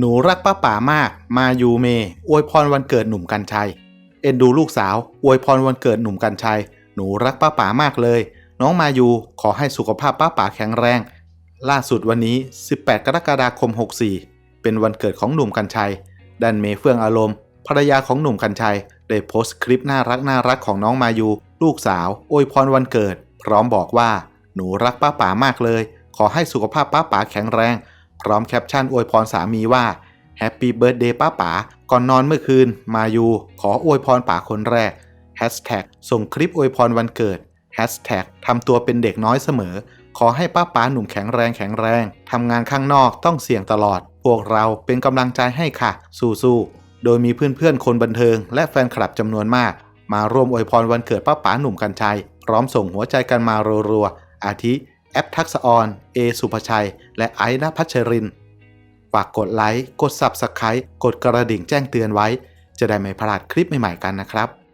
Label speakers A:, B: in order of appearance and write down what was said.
A: หนูรักป้าป๋ามาก มายูเม อวยพรวันเกิดหนุ่มกัญชัย เอ็นดูลูกสาว อวยพรวันเกิดหนุ่มกัญชัย หนูรักป้าป๋ามากเลย น้องมายูขอให้สุขภาพป้าป๋าแข็งแรง ล่าสุดวันนี้ 18 กรกฎาคม 64 เป็นวันเกิดของหนุ่มกัญชัย ดันเมเฟื่องอารมณ์ ภรรยาของหนุ่มกัญชัย ได้โพสต์คลิปน่ารักน่ารักของน้องมายู ลูกสาว อวยพรวันเกิด พร้อมบอกว่า หนูรักป้าป๋ามากเลย ขอให้สุขภาพป้าป๋าแข็งแรง พร้อมแคปชั่นอวยพรสามีว่าแฮปปี้เบิร์ดเดย์ป้าป๋าก่อนนอนเมื่อคืน มายูขออวยพรป๋าคนแรกแฮชแท็กส่งคลิปอวยพรวันเกิดแฮชแท็กทำตัวเป็นเด็กน้อยเสมอ ขอให้ป้าป๋าหนุ่มแข็งแรงแข็งแรงทำงานข้างนอกต้องเสี่ยงตลอด พวกเราเป็นกำลังใจให้ค่ะ สู้ๆโดยมีเพื่อนๆคนบันเทิง และแฟนคลับจำนวนมาก มาร่วมอวยพรวันเกิดป้าป๋าหนุ่มกัญชัย พร้อมส่งหัวใจกันมารัวๆอาทิ ปทักษออน เอสุภชัย และไอ้นพัชริน ฝากกดไลค์ กด Subscribe กดกระดิ่งแจ้งเตือนไว้ จะได้ไม่พลาดคลิปใหม่ๆกันนะครับ